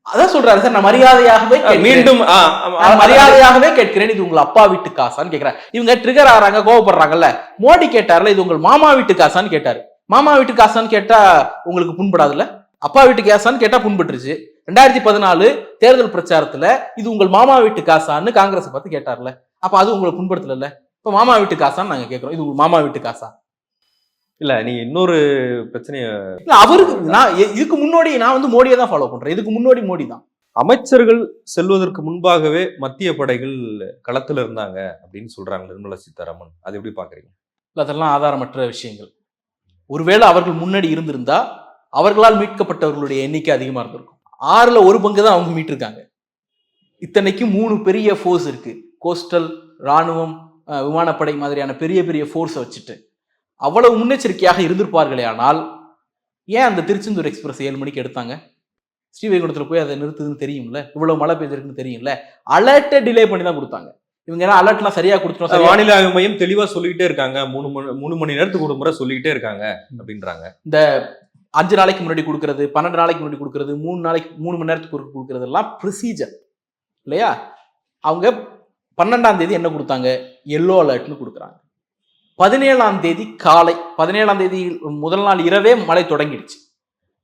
அதான் சொல்றாரு சார் நான் மரியாதையாகவே. மீண்டும் மரியாதையாகவே கேட்கிறேன் இது உங்கள் அப்பா வீட்டு காசான்னு கேட்கிறேன் இவங்க ட்ரிகர் ஆறாங்க கோவப்படுறாங்கல்ல. மோடி கேட்டார்ல இது உங்கள் மாமா வீட்டு காசான்னு கேட்டாரு. மாமா வீட்டு காசான்னு கேட்டா உங்களுக்கு புண்படாதுல்ல? அப்பா வீட்டு காசான்னு கேட்டா புண்பட்டுருச்சு. ரெண்டாயிரத்தி பதினாலு தேர்தல் பிரச்சாரத்துல இது உங்கள் மாமா வீட்டு காசான்னு காங்கிரஸ் பார்த்து கேட்டார்ல. அப்ப அது உங்களை புண்படுத்தல இப்ப மாமா வீட்டு காசான்னு நாங்க கேட்கிறோம் இது மாமா வீட்டு காசா இல்ல நீங்க இன்னொரு பிரச்சனைய இல்ல அவருக்கு நான் இதுக்கு முன்னாடி நான் வந்து மோடியை தான் ஃபாலோ பண்றேன். இதுக்கு முன்னாடி மோடி தான். அமைச்சர்கள் செல்வதற்கு முன்பாகவே மத்திய படைகள் களத்துல இருந்தாங்க அப்படின்னு சொல்றாங்க நிர்மலா சீதாராமன். அது எப்படி பாக்குறீங்க? இல்ல, அதெல்லாம் ஆதாரமற்ற விஷயங்கள். ஒருவேளை அவர்கள் முன்னாடி இருந்திருந்தா அவர்களால் மீட்கப்பட்டவர்களுடைய எண்ணிக்கை அதிகமா இருந்திருக்கும். ஆறுல ஒரு பங்கு தான் அவங்க மீட்டிருக்காங்க. இத்தனைக்கு மூணு பெரிய ஃபோர்ஸ் இருக்கு. கோஸ்டல் ராணுவம் அஹ், விமானப்படை மாதிரியான பெரிய பெரிய ஃபோர்ஸை வச்சுட்டு அவ்வளவு முன்னெச்சரிக்கையாக இருந்திருப்பார்களே ஆனால் ஏன் அந்த திருச்செந்தூர் எக்ஸ்பிரஸ் ஏழு மணிக்கு எடுத்தாங்க? ஸ்ரீவைகுண்டத்தில் போய் அதை நிறுத்துதுன்னு தெரியும்ல? இவ்வளவு மழை பெய்திருக்குன்னு தெரியும்ல? அலர்ட்டை டிலே பண்ணி தான் கொடுத்தாங்க. இவங்க எல்லாம் அலர்ட்லாம் சரியா கொடுத்துட்டோம் வானிலை ஆய்வு மையம் தெளிவா சொல்லிக்கிட்டே இருக்காங்க. மூணு மணி மூணு மணி நேரத்துக்கு ஒரு முறை சொல்லிக்கிட்டே இருக்காங்க அப்படின்றாங்க. அஞ்சு நாளைக்கு முன்னாடி கொடுக்கறது பன்னெண்டு நாளைக்கு முன்னாடி கொடுக்கறது மூணு நாளைக்கு மூணு மணி நேரத்துக்கு ஒரு கொடுக்கறது எல்லாம் ப்ரொசீஜர் இல்லையா? அவங்க பன்னெண்டாம் தேதி என்ன கொடுத்தாங்க? எல்லோ அலர்ட்னு கொடுக்குறாங்க. பதினேழாம் தேதி காலை பதினேழாம் தேதி முதல் நாள் இரவே மழை தொடங்கிடுச்சு.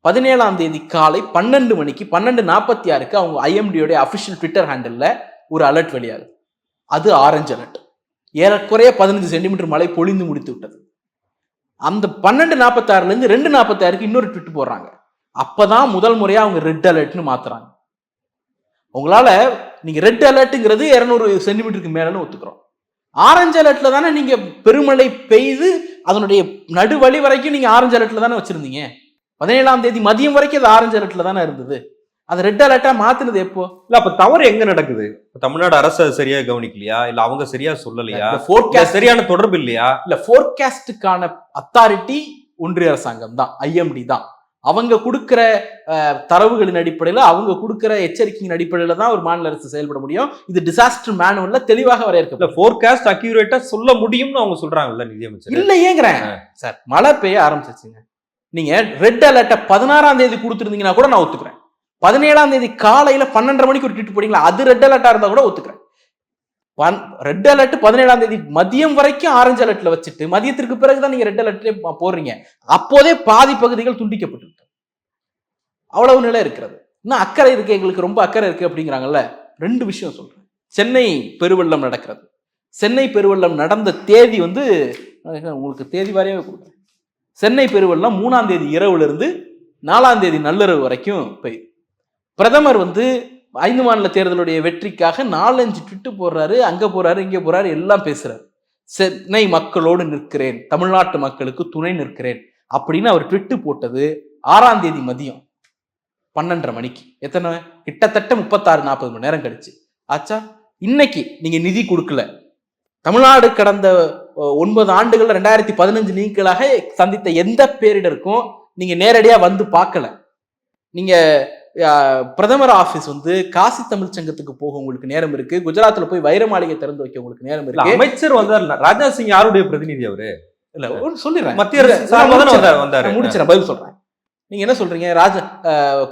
பதினேழாம் தேதி காலை பன்னெண்டு மணிக்கு பன்னெண்டு நாற்பத்தி ஆறுக்கு அவங்க ஐஎம்டியோடைய அஃபிஷியல் ட்விட்டர் ஹேண்டில் ஒரு அலர்ட் வெளியாகுது. அது ஆரஞ்சு அலர்ட் ஏறக்குறைய பதினஞ்சு சென்டிமீட்டர் மழை பொழிந்து முடித்து விட்டது. அந்த பன்னெண்டு நாற்பத்தாறுலேருந்து ரெண்டு நாற்பத்தாறுக்கு இன்னொரு ட்விட் போடுறாங்க. அப்போதான் முதல் முறையாக அவங்க ரெட் அலர்ட்னு மாற்றுறாங்க உங்களால் நீங்கள் ரெட் அலர்ட்டுங்கிறது இரநூறு சென்டிமீட்டருக்கு மேலேன்னு ஒத்துக்கிறோம். ஆரஞ்சு அலர்ட்ல தானே நீங்க பெருமழை பெய்து அதனுடைய நடுவழி வரைக்கும் நீங்க ஆரஞ்சு அலர்ட்ல தானே வச்சிருந்தீங்க? பதினேழாம் தேதி மதியம் வரைக்கும் அது ஆரஞ்சு அலர்ட்ல தானே இருந்தது. அது ரெட் அலர்ட்டா மாத்துனது எப்போ? இல்ல அப்ப தவறு எங்க நடக்குது? தமிழ்நாடு அரசு சரியா கவனிக்கலையா? இல்ல அவங்க சரியா சொல்லலையா? forecast சரியான தொடர்பு இல்லையா? இல்ல ஃபோர்காஸ்டுக்கான அத்தாரிட்டி ஒன்றிய அரசாங்கம் தான் ஐஎம்டி தான். அவங்க கொடுக்கிற தரவுகளின் அடிப்படையில் அவங்க கொடுக்கிற எச்சரிக்கையின் அடிப்படையில் தான் ஒரு மாநில அரசு செயல்பட முடியும். இது டிசாஸ்டர் மேனுவல்ல தெளிவாக இல்ல வரையறுக்கப்படும் போர்காஸ்ட் அக்யூரேட்டா சொல்ல முடியும்னு அவங்க சொல்றாங்கல்ல நிதியமைச்சர். இல்ல ஏங்குறேன் சார் மழை பெய்ய ஆரம்பிச்சிருச்சுங்க. நீங்க ரெட் அலர்ட்டை பதினாறாம் தேதி கொடுத்துருந்தீங்கன்னா கூட நான் ஒத்துக்கிறேன். பதினேழாம் தேதி காலையில பன்னெண்டரை மணிக்கு ஒரு ட்வீட் போட்டீங்களா அது ரெட் அலர்ட்டா இருந்தா கூட ஒத்துக்கிறேன். ரெட் அலர்ட் பதினேழாம் தேதி மதியம் வரைக்கும் ஆரஞ்சு அலர்ட்ல வச்சுட்டு மதியத்திற்கு பிறகுதான் நீங்க ரெட் அலர்ட்ல போடுறீங்க. அப்போதே பாதி பகுதிகள் துண்டிக்கப்பட்டு அவ்வளவு நிலை இருக்கிறது. இன்னும் அக்கறை இருக்கு எங்களுக்கு ரொம்ப அக்கறை இருக்கு அப்படிங்கிறாங்கல்ல? ரெண்டு விஷயம் சொல்றேன். சென்னை பெருவெள்ளம் நடக்கிறது. சென்னை பெருவெள்ளம் நடந்த தேதி வந்து உங்களுக்கு தேதி வாரியாவே கொடுக்குறேன். சென்னை பெருவெள்ளம் மூணாம் தேதி இரவுல இருந்து நாலாம் தேதி நள்ளிரவு வரைக்கும் பெய்யும் பிரதமர் வந்து ஐந்து மாநில தேர்தலுடைய வெற்றிக்காக நாலஞ்சு ட்விட்டு போடுறாரு அங்கே போறாரு இங்கே போறாரு எல்லாம் பேசுறாரு. சென்னை மக்களோடு நிற்கிறேன் தமிழ்நாட்டு மக்களுக்கு துணை நிற்கிறேன் அப்படின்னு அவர் ட்விட்டு போட்டது ஆறாம் தேதி மதியம் பன்னெண்டரை மணிக்கு. எத்தனை? கிட்டத்தட்ட முப்பத்தாறு நாற்பது மணி நேரம் கழிச்சு. ஆச்சா இன்னைக்கு நீங்க நிதி கொடுக்கல. தமிழ்நாடு கடந்த ஒன்பது ஆண்டுகள் ரெண்டாயிரத்தி பதினஞ்சு நீங்களாக சந்தித்த எந்த பேரிடருக்கும் நீங்க நேரடியாக வந்து பார்க்கல. நீங்க பிரதமர் ஆபீஸ் வந்து காசி தமிழ் சங்கத்துக்கு போக உங்களுக்கு நேரம் இருக்கு. குஜராத்ல போய் வைர மாளிகை திறந்து வைக்க உங்களுக்கு நேரம் இருக்கு. அமைச்சர் வந்தார். ராஜ்நாத் சிங் யாருடைய பிரதிநிதி அவரு? இல்ல சொல்லிடுறேன். மத்திய அரசு முடிச்சிடறேன். பதில் சொல்றேன். நீங்க என்ன சொல்றீங்க? ராஜ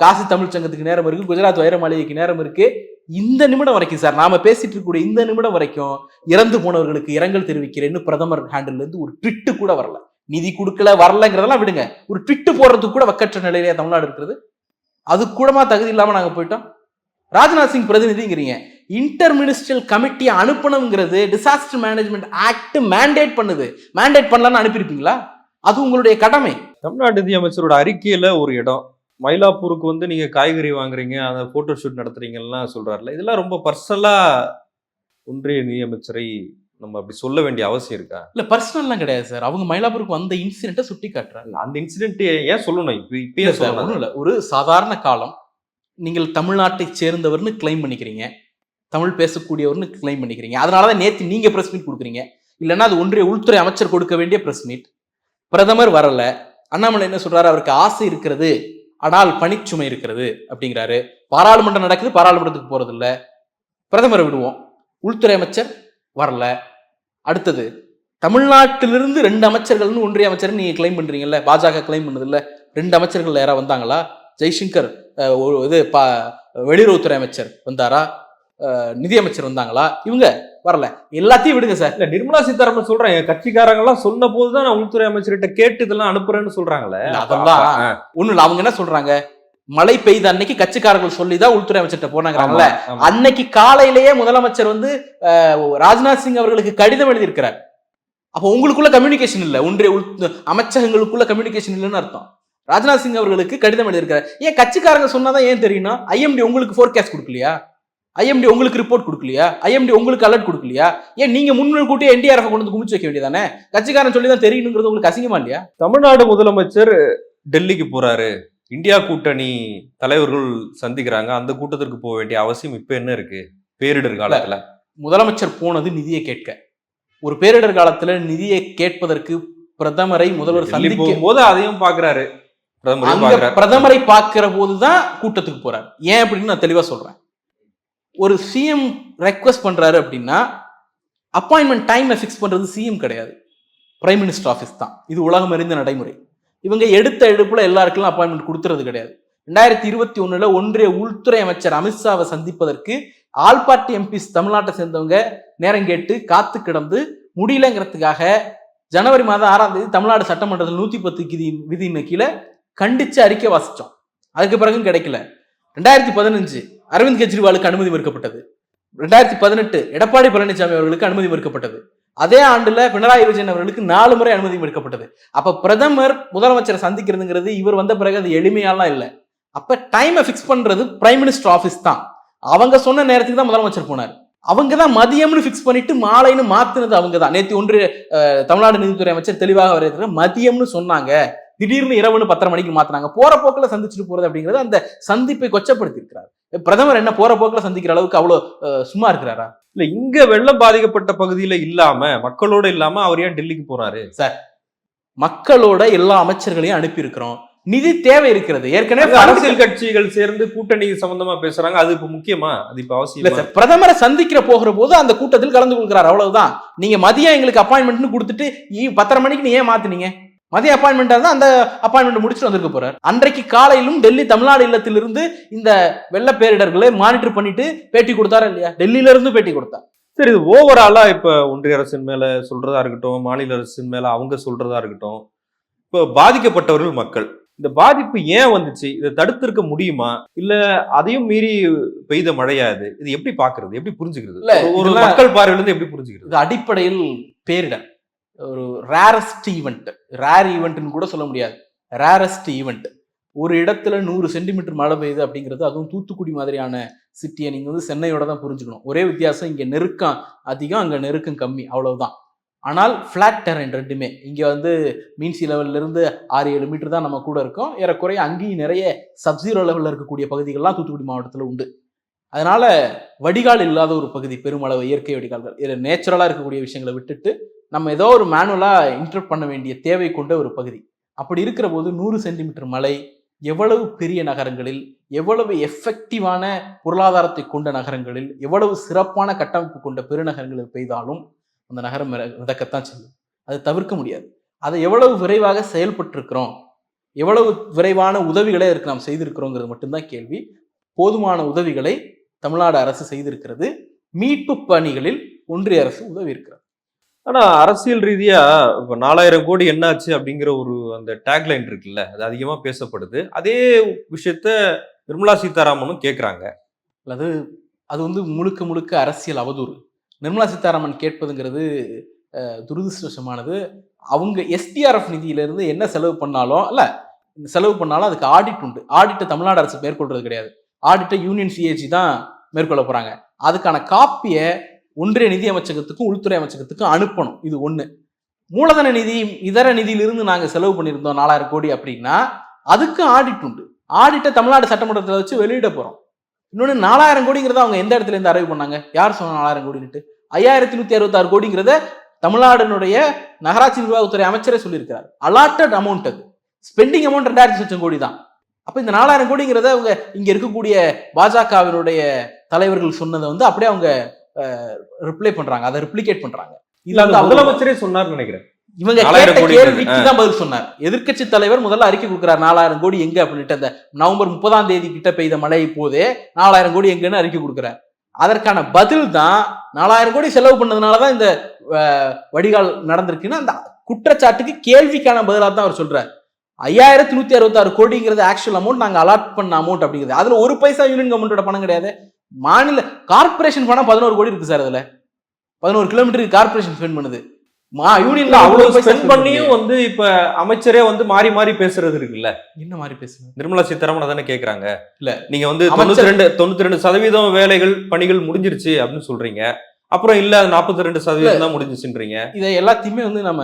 காசி தமிழ் சங்கத்துக்கு நேரம் இருக்கு. குஜராத் வைர மாளிகைக்கு நேரம் இருக்கு. இந்த நிமிடம் வரைக்கும் சார் நாம பேசிட்டு இருக்கக்கூடிய இந்த நிமிடம் வரைக்கும் இறந்து போனவர்களுக்கு இரங்கல் தெரிவிக்கிறேன்னு பிரதமர் ஹேண்டில் இருந்து ஒரு ட்விட்டு கூட வரல. நிதி கொடுக்கல வரலங்கிறதெல்லாம் விடுங்க. ஒரு ட்விட்டு போடுறதுக்கு கூட வக்கற்ற நிலையிலே தமிழ்நாடு இருக்கிறது. அது கூடமா தகுதி இல்லாமல் நாங்கள் போயிட்டோம். ராஜ்நாத் சிங் பிரதிநிதிங்கிறீங்க. இன்டர் மினிஸ்ட்ரியல் கமிட்டியை அனுப்பணுங்கிறது டிசாஸ்டர் மேனேஜ்மெண்ட் ஆக்ட் மேண்டேட் பண்ணுது. மேண்டேட் பண்ணலான்னு அனுப்பியிருப்பீங்களா? அது உங்களுடைய கடமை. தமிழ்நாடு நிதியமைச்சரோட அறிக்கையில் ஒரு இடம். மயிலாப்பூருக்கு வந்து நீங்கள் காய்கறி வாங்குறீங்க அதை ஃபோட்டோ ஷூட் நடத்துறீங்கலாம் சொல்கிறாருல இதெல்லாம் ரொம்ப பர்சனலாக ஒன்றிய நிதியமைச்சரை நம்ம அப்படி சொல்ல வேண்டிய அவசியம் இருக்கா? இல்ல பர்சனல்லாம் கிடையாது சார் அவங்க மயிலாப்பூருக்கு வந்த இன்சிடென்ட்டை சுட்டி காட்டுறாங்க அந்த இன்சிடென்ட் ஏன் சொல்லணும்? இப்ப இப்பயே சொல்லணும்? இல்ல. ஒரு சாதாரண காலம். நீங்கள் தமிழ்நாட்டை சேர்ந்தவர்னு கிளைம் பண்ணிக்கிறீங்க. தமிழ் பேசக்கூடியவர்னு கிளைம் பண்ணிக்கிறீங்க. அதனாலதான் நேத்து நீங்க பிரஸ் மீட் கொடுக்குறீங்க. இல்லைன்னா அது ஒன்றிய உள்துறை அமைச்சர் கொடுக்க வேண்டிய பிரஸ் மீட் பிரதமர் வரல. அண்ணாமலை என்ன சொல்றாரு? அவருக்கு ஆசை இருக்கிறது. ஆனால் பணிச்சுமை இருக்கிறது அப்படிங்கிறாரு. பாராளுமன்றம் நடக்குது. பாராளுமன்றத்துக்கு போறது இல்ல பிரதமரை விடுவோம். உள்துறை அமைச்சர் வரல. அடுத்தது தமிழ்நாட்டிலிருந்து ரெண்டு அமைச்சர்கள்னு ஒன்றிய அமைச்சர் நீங்க கிளைம் பண்றீங்கல்ல பாஜக கிளைம் பண்ணது இல்ல ரெண்டு அமைச்சர்கள் யாரா வந்தாங்களா? ஜெய்சங்கர் இது பா வெளியுறவுத்துறை அமைச்சர் வந்தாரா? நிதியமைச்சர் வந்தாங்களா? இவங்க வரல. எல்லாத்தையும் விடுங்க சார். இல்ல நிர்மலா சீதாராமன் சொல்றேன். கட்சிக்காரங்க எல்லாம் சொன்ன போதுதான் நான் உள்துறை அமைச்சர்கிட்ட கேட்டு இதெல்லாம் அனுப்புறேன்னு சொல்றாங்களே. அதெல்லாம் ஒண்ணு இல்ல. அவங்க என்ன சொல்றாங்க? மழை பெய்த அன்னைக்கு கட்சிக்காரர்கள் சொல்லிதான் உள்துறை அமைச்சர்கிட்ட ஆமா. அன்னைக்கு காலையிலேயே முதலமைச்சர் வந்து ராஜ்நாத் சிங் அவர்களுக்கு கடிதம் எழுதியிருக்கிறார். அப்போ உங்களுக்குள்ள கம்யூனிகேஷன் இல்ல. ஒன்றிய உள் அமைச்சகங்களுக்குள்ள கம்யூனிகேஷன் இல்லைன்னு அர்த்தம். ராஜ்நாத் சிங் அவர்களுக்கு கடிதம் எழுதியிருக்கிறார். ஏன் கட்சிக்காரங்க சொன்னாதான் ஏன் தெரியும்னா ஐஎம்டி உங்களுக்கு ஃபோர்காஸ்ட் கொடுக்கலையா? ஐஎம்டி உங்களுக்கு ரிப்போர்ட் கொடுக்கலையா? ஐஎம்டி உங்களுக்கு அலர்ட் கொடுக்கலையா? ஏன் நீங்க முன்னுள் கூட்டி என்டிஆர்எஃப் கொண்டு வந்து குமிச்சு வைக்க வேண்டியதானே? கட்சிக்காரன் சொல்லி தான் தெரியணுங்கிறது உங்களுக்கு அசிங்கமா இல்லையா? தமிழ்நாடு முதலமைச்சர் டெல்லிக்கு போறாரு. இந்தியா கூட்டணி தலைவர்கள் சந்திக்கிறாங்க. அந்த கூட்டத்திற்கு போக வேண்டிய அவசியம் இப்ப என்ன இருக்கு? பேரிடர் காலத்துல. முதலமைச்சர் போனது நிதியை கேட்க. ஒரு பேரிடர் காலத்துல நிதியை கேட்பதற்கு பிரதமரை முதல்வர் டெல்லி சந்திக்க போகும்போது அதையும் பாக்குறாரு. பிரதமரை பார்க்கிற போதுதான் கூட்டத்துக்கு போறாரு. ஏன் அப்படின்னு நான் தெளிவா சொல்றேன். ஒரு சிஎம் ரெக்வஸ்ட் பண்றாரு அப்படின்னா அப்பாயின்மெண்ட் டைமை ஃபிக்ஸ் பண்றது சிஎம் கிடையாது. பிரைம் மினிஸ்டர் ஆஃபீஸ் தான். இது உலகம் அறிந்த நடைமுறை. இவங்க எடுத்த எடுப்புல எல்லாருக்கும் அப்பாயின்மெண்ட் கொடுத்துறது கிடையாது. ரெண்டாயிரத்தி இருபத்தி ஒண்ணுல ஒன்றிய உள்துறை அமைச்சர் அமித்ஷாவை சந்திப்பதற்கு ஆல் பார்ட்டி எம்பிஸ் தமிழ்நாட்டை சேர்ந்தவங்க நேரம் கேட்டு காத்து கிடந்து முடியலங்கிறதுக்காக ஜனவரி மாதம் ஆறாம் தேதி தமிழ்நாடு சட்டமன்றத்தில் நூத்தி பத்து விதி விதியின் கீழே கண்டிச்சு அறிக்கை வாசித்தோம் அதுக்கு பிறகும் கிடைக்கல. ரெண்டாயிரத்தி பதினஞ்சு அரவிந்த் கெஜ்ரிவாலுக்கு அனுமதி மறுக்கப்பட்டது. ரெண்டாயிரத்தி பதினெட்டு எடப்பாடி பழனிசாமி அவர்களுக்கு அனுமதி மறுக்கப்பட்டது. அதே ஆண்டுல பினராயி விஜயன் அவர்களுக்கு நாலு முறை அனுமதி எடுக்கப்பட்டது அப்ப பிரதமர் முதலமைச்சரை சந்திக்கிறதுங்கிறது இவர் வந்த பிறகு அது எளிமையாலாம் இல்லை. அப்ப டைமை ஃபிக்ஸ் பண்றது பிரைம் மினிஸ்டர் ஆஃபீஸ் தான். அவங்க சொன்ன நேரத்துக்கு தான் முதலமைச்சர் போனார். அவங்க தான் மதியம்னு ஃபிக்ஸ் பண்ணிட்டு மாலைன்னு மாத்துனது அவங்க தான். நேற்று ஒன்று தமிழ்நாடு நீதித்துறை அமைச்சர் தெளிவாக வரையறுக்கிறார் மதியம்னு சொன்னாங்க. திடீர்னு இரவுன்னு பத்தரை மணிக்கு மாத்தினாங்க. போற போக்கில் சந்திச்சுட்டு போறது அப்படிங்கிறது அந்த சந்திப்பை கொச்சப்படுத்தி இருக்கிறார் பிரதமர் என்ன போற போக்கில் சந்திக்கிற அளவுக்கு அவ்வளோ சும்மா இருக்கிறாரா? இல்ல இங்க வெள்ளம் பாதிக்கப்பட்ட பகுதியில இல்லாம மக்களோட இல்லாம அவர் ஏன் டெல்லிக்கு போறாரு? மக்களோட எல்லா அமைச்சர்களையும் அனுப்பி இருக்கிறோம் நிதி தேவை இருக்கிறது. ஏற்கனவே அரசியல் கட்சிகள் சேர்ந்து கூட்டணி சம்பந்தமா பேசுறாங்க. அது இப்ப முக்கியமா? அது இப்ப இல்ல அவசியம் சார் பிரதமரை சந்திக்கிற போகிற போது அந்த கூட்டத்தில் கலந்து கொள்கிறார். அவ்வளவுதான். நீங்க மதியம் எங்களுக்கு அப்பாயின்மெண்ட்னு கொடுத்துட்டு பத்தரை மணிக்கு நீ ஏன் மாத்துனீங்க? மதிய அப்பாயின்மெண்டா தான் அந்த அப்பாயின்மெண்ட் முடிச்சுட்டு வந்திருக்க போறார். அன்றைக்கு காலையிலும் டெல்லி தமிழ்நாடு இல்லத்திலிருந்து இந்த வெள்ள பேரிடர்களை மானிட்டர் பண்ணிட்டு பேட்டி கொடுத்தாரா இல்லையா? டெல்லியில இருந்து பேட்டி கொடுத்தார் சரி இது ஓவராலா இப்ப ஒன்றிய அரசின் மேல சொல்றதா இருக்கட்டும் மாநில அரசின் மேல அவங்க சொல்றதா இருக்கட்டும் இப்போ பாதிக்கப்பட்டவர்கள் மக்கள். இந்த பாதிப்பு ஏன் வந்துச்சு? இதை தடுத்திருக்க முடியுமா? இல்ல அதையும் மீறி பெய்த மழையா இது? எப்படி பாக்குறது எப்படி புரிஞ்சுக்கிறது? ஒரு- மக்கள் பார்வையில இருந்து எப்படி புரிஞ்சுக்கிறது? அடிப்படையில் பேரிடர். ஒரு ரேரஸ்ட் ஈவெண்ட் ரேர் ஈவெண்ட்னு கூட சொல்ல முடியாது. ரேரஸ்ட் ஈவெண்ட் ஒரு இடத்துல நூறு சென்டிமீட்டர் மழை பெய்யுது அப்படிங்கிறது அதுவும் தூத்துக்குடி மாதிரியான சிட்டியை நீங்கள் வந்து சென்னையோட தான் புரிஞ்சுக்கணும். ஒரே வித்தியாசம் இங்கே நெருக்கம் அதிகம் அங்கே நெருக்கம் கம்மி அவ்வளவுதான். ஆனால் ஃப்ளாட் டெரன் ரெண்டுமே. இங்கே வந்து மீன்சி லெவல்லேருந்து ஆறு ஏழு மீட்டர் தான் நம்ம கூட இருக்கோம். ஏறக்குறைய அங்கேயும் நிறைய சப்ஜீரோ லெவலில் இருக்கக்கூடிய பகுதிகள்லாம் தூத்துக்குடி மாவட்டத்தில் உண்டு. அதனால வடிகால் இல்லாத ஒரு பகுதி பெருமளவு இயற்கை வடிகால்கள். இதில் நேச்சுரலாக இருக்கக்கூடிய விஷயங்களை விட்டுட்டு நம்ம ஏதோ ஒரு மேனுவலாக இன்டர் பண்ண வேண்டிய தேவை கொண்ட ஒரு பகுதி. அப்படி இருக்கிற போது நூறு சென்டிமீட்டர் மலை எவ்வளவு பெரிய நகரங்களில் எவ்வளவு எஃபெக்டிவான பொருளாதாரத்தை கொண்ட நகரங்களில் எவ்வளவு சிறப்பான கட்டமைப்பு கொண்ட பெருநகரங்களில் பெய்தாலும் அந்த நகரம் மிதக்கத்தான் செல்லும் அதை தவிர்க்க முடியாது. அதை எவ்வளவு விரைவாக செயல்பட்டிருக்கிறோம் எவ்வளவு விரைவான உதவிகளை இருக்கு நாம் செய்திருக்கிறோங்கிறது மட்டும்தான் கேள்வி. போதுமான உதவிகளை தமிழ்நாடு அரசு செய்திருக்கிறது. மீட்பு பணிகளில் ஒன்றிய அரசு உதவி இருக்கிறது ஆனால் அரசியல் ரீதியாக இப்போ நாலாயிரம் கோடி என்னாச்சு அப்படிங்கிற ஒரு அந்த டேக்லைன் இருக்குல்ல அது அதிகமாக பேசப்படுது. அதே விஷயத்த நிர்மலா சீதாராமனும் கேட்குறாங்க அது அது வந்து முழுக்க முழுக்க அரசியல் அவதூறு. நிர்மலா சீதாராமன் கேட்பதுங்கிறது துரதிருஷ்டமானது அவங்க எஸ்டிஆர்எஃப் நிதியிலிருந்து என்ன செலவு பண்ணாலும் இல்லை செலவு பண்ணாலும் அதுக்கு ஆடிட் உண்டு. ஆடிட்டை தமிழ்நாடு அரசு மேற்கொள்றது கிடையாது. ஆடிட்டை யூனியன் சிஏஜி தான் மேற்கொள்ள போகிறாங்க அதுக்கான காப்பியை ஒன்றிய நிதி அமைச்சகத்துக்கும் உள்துறை அமைச்சகத்துக்கும் அனுப்பணும். இது ஒன்று மூலதன நிதி இதர நிதியிலிருந்து நாங்கள் செலவு பண்ணியிருந்தோம் நாலாயிரம் கோடி அப்படின்னா அதுக்கு ஆடிட் உண்டு. ஆடிட்டை தமிழ்நாடு சட்டமன்றத்தில் வச்சு வெளியிட போகிறோம் இன்னொன்று நாலாயிரம் கோடிங்கிறத அவங்க எந்த இடத்துல இருந்து அறிவு பண்ணாங்க? யார் சொன்ன நாலாயிரம் கோடின்ட்டு ஐயாயிரத்தி நூற்றி அறுபத்தாறு கோடிங்கிறத தமிழ்நாடுனுடைய நகராட்சி நிர்வாகத்துறை அமைச்சரே சொல்லியிருக்கிறார். அலாட்டட் அமௌண்ட் அது. ஸ்பெண்டிங் அமௌண்ட் ரெண்டாயிரத்தி லட்சம் கோடி தான். அப்போ இந்த நாலாயிரம் கோடிங்கிறத அவங்க இங்கே இருக்கக்கூடிய பாஜகவினுடைய தலைவர்கள் சொன்னதை வந்து அப்படியே அவங்க ரிப்ளை பண்றாங்க. அதை ரிப்ளிகேட் பண்றாங்க. இல்ல முதலமைச்சரே சொன்னார்னு நினைக்கிறேன். இவங்க கேட்ட கேள்விக்கு தான் பதில் சொன்னார். எதிர்க்கட்சி தலைவர் முதல்ல அறிக்கை கொடுக்கிறார் நாலாயிரம் கோடி எங்க அப்படின்ட்டு. அந்த நவம்பர் முப்பதாம் தேதி கிட்ட பெய்த மழை போதே நாலாயிரம் கோடி எங்கன்னு அறிக்கை கொடுக்கிறார். அதற்கான பதில் தான் நாலாயிரம் கோடி செலவு பண்ணதுனால தான் இந்த வடிகால் நடந்திருக்குன்னு அந்த குற்றச்சாட்டுக்கு கேள்விக்கான பதிலாக தான் அவர் சொல்றார். ஐயாயிரத்தி நூத்தி அறுபத்தாறு கோடிங்கிறது ஆக்சுவல் அமௌண்ட் நாங்க அலாட் பண்ண அமௌண்ட் அப்படிங்கிறது அதுல ஒரு பைசா யூனியன் கவர்மெண்டோட பணம் கிடையாது. மாநில கார்ப்பரேஷன் பணம் பதினோரு கோடி இருக்கு சார் அதுல. பதினோரு கிலோமீட்டருக்கு கார்ப்பரேஷன் ஸ்பெண்ட் பண்ணுது. மா யூனியன்ல அவ்வளவு ஸ்பெண்ட் பண்ணியும் வந்து இப்ப அமைச்சரே வந்து மாறி மாறி பேசுறது இருக்குல்ல? என்ன மாதிரி பேசுங்க நிர்மலா சீதாராமன் தானே கேக்குறாங்க. இல்ல. நீங்க வந்து தொண்ணூத்தி ரெண்டு தொண்ணூத்தி ரெண்டு சதவீதம் வேலைகள் பணிகள் முடிஞ்சிருச்சு அப்படின்னு சொல்றீங்க. அப்புறம் இல்ல நாற்பத்தி ரெண்டு சதவீதம் தான் முடிஞ்சிச்சுன்றீங்க. இதை எல்லாத்தையுமே வந்து நம்ம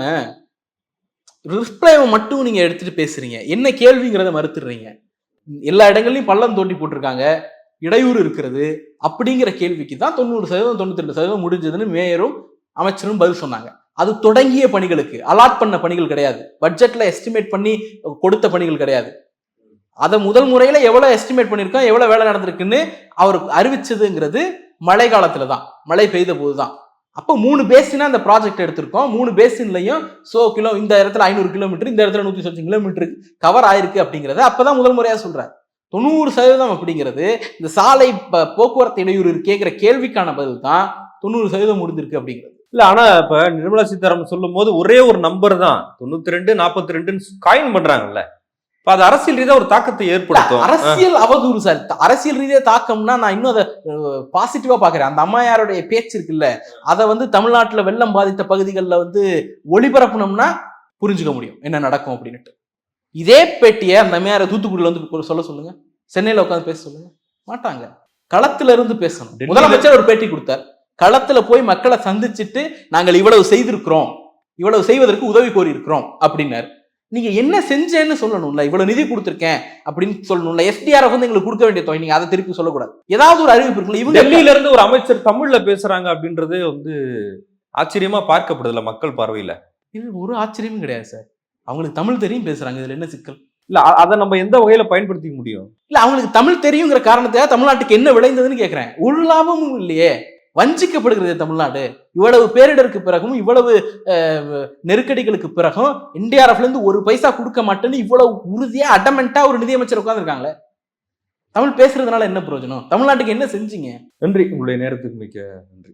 ரிப்ளைவை மட்டும் நீங்க எடுத்துட்டு பேசுறீங்க. என்ன கேள்விங்கிறத மறுத்துடுறீங்க. எல்லா இடங்கள்லயும் பள்ளம் தோண்டி போட்டிருக்காங்க. இடையூறு இருக்கிறது அப்படிங்கிற கேள்விக்கு தான் தொண்ணூறு சதவீதம் தொண்ணூத்தி ரெண்டு சதவீதம் முடிஞ்சதுன்னு மேயரும் அமைச்சரும் பதில் சொன்னாங்க. அது தொடங்கிய பணிகளுக்கு அலாட் பண்ண பணிகள் கிடையாது. பட்ஜெட்ல எஸ்டிமேட் பண்ணி கொடுத்த பணிகள் கிடையாது. அதை முதல் முறையில எவ்வளவு எஸ்டிமேட் பண்ணியிருக்கோம் எவ்வளவு வேலை நடந்திருக்குன்னு அவர் அறிவிச்சதுங்கிறது மழை காலத்துல தான். மழை பெய்த போது தான். அப்போ மூணு பேசினா அந்த ப்ராஜெக்ட் எடுத்திருக்கோம். மூணு பேசின்லையும் சோ கிலோ இந்த இடத்துல ஐநூறு கிலோமீட்டர் இந்த இடத்துல நூத்தி சொச்சு கிலோமீட்டருக்கு கவர் ஆயிருக்கு அப்படிங்கிறத அப்பதான் முதல் முறையா சொல்றாரு. தொண்ணூறு சதவீதம் அப்படிங்கிறது இந்த சாலை போக்குவரத்து இடையூறு இருக்கேங்கிற கேள்விக்கான பதில் தான் தொண்ணூறு சதவீதம் முடிந்திருக்கு அப்படிங்கிறது. இல்ல ஆனா இப்ப நிர்மலா சீதாராமன் சொல்லும் போது ஒரே ஒரு நம்பர் தான். தொண்ணூத்தி ரெண்டு நாற்பத்தி ரெண்டுன்னு காயின் பண்றாங்கல்ல. இப்ப அது அரசியல் ரீதியா ஒரு தாக்கத்தை ஏற்படுத்தும். அரசியல் அவதூறு சார். அரசியல் ரீதியா தாக்கம்னா நான் இன்னும் அதை பாசிட்டிவா பாக்குறேன் அந்த அம்மையாருடைய பேச்சு இருக்குல்ல அதை வந்து தமிழ்நாட்டுல வெள்ளம் பாதித்த பகுதிகளில் வந்து ஒளிபரப்புனோம்னா புரிஞ்சுக்க முடியும். என்ன நடக்கும் அப்படின்னுட்டு. இதே பேட்டியை அந்த அம்மையாரை தூத்துக்குடியில வந்து சொல்ல சொல்லுங்க. சென்னையில உட்காந்து பேச சொல்லுங்க. மாட்டாங்க. களத்துல இருந்து பேசணும். முதலமைச்சர் ஒரு பேட்டி கொடுத்தார். களத்துல போய் மக்களை சந்திச்சுட்டு நாங்கள் இவ்வளவு செய்திருக்கிறோம். இவ்வளவு செய்வதற்கு உதவி கோரி இருக்கிறோம் அப்படின்னாரு. நீங்க என்ன செஞ்சேன்னு சொல்லணும்ல. இவ்வளவு நிதி கொடுத்திருக்கேன் அப்படின்னு சொல்லணும்ல. எஸ்டிஆர் வந்து எங்களுக்கு கொடுக்க வேண்டிய தொகை. நீங்க அதை திருப்பி சொல்லக்கூடாது. ஏதாவது ஒரு அறிவிப்பு இருக்குல்ல இவங்க டெல்லியில இருந்து ஒரு அமைச்சர் தமிழ்ல பேசுறாங்க அப்படின்றது வந்து ஆச்சரியமா பார்க்கப்படுதுல மக்கள் பார்வையில. இது ஒரு ஆச்சரியமும் கிடையாது சார். அவங்களுக்கு தமிழ் தெரியும் பேசுறாங்க. இதுல என்ன சிக்கல்? இல்ல அதை நம்ம எந்த வகையில பயன்படுத்திக்க முடியும்? இல்ல அவங்களுக்கு தமிழ் தெரியுங்கிற காரணத்தையா தமிழ்நாட்டுக்கு என்ன விளைந்ததுன்னு கேக்குறேன். ஒரு லாபமும் இல்லையே. வஞ்சிக்கப்படுகிறது தமிழ்நாடு. இவ்வளவு பேரிடருக்கு பிறகும் இவ்வளவு நெருக்கடிகளுக்கு பிறகும் என்டிஆர்எஃப்ல இருந்து ஒரு பைசா கொடுக்க மாட்டேன்னு இவ்வளவு உறுதியா அடமெண்டா ஒரு நிதியமைச்சர் உட்கார்ந்திருக்காங்களே. தமிழ் பேசுறதுனால என்ன பிரயோஜனம்? தமிழ்நாட்டுக்கு என்ன செஞ்சீங்க? நன்றி. உங்களுடைய நேரத்துக்கு மிக்க நன்றி.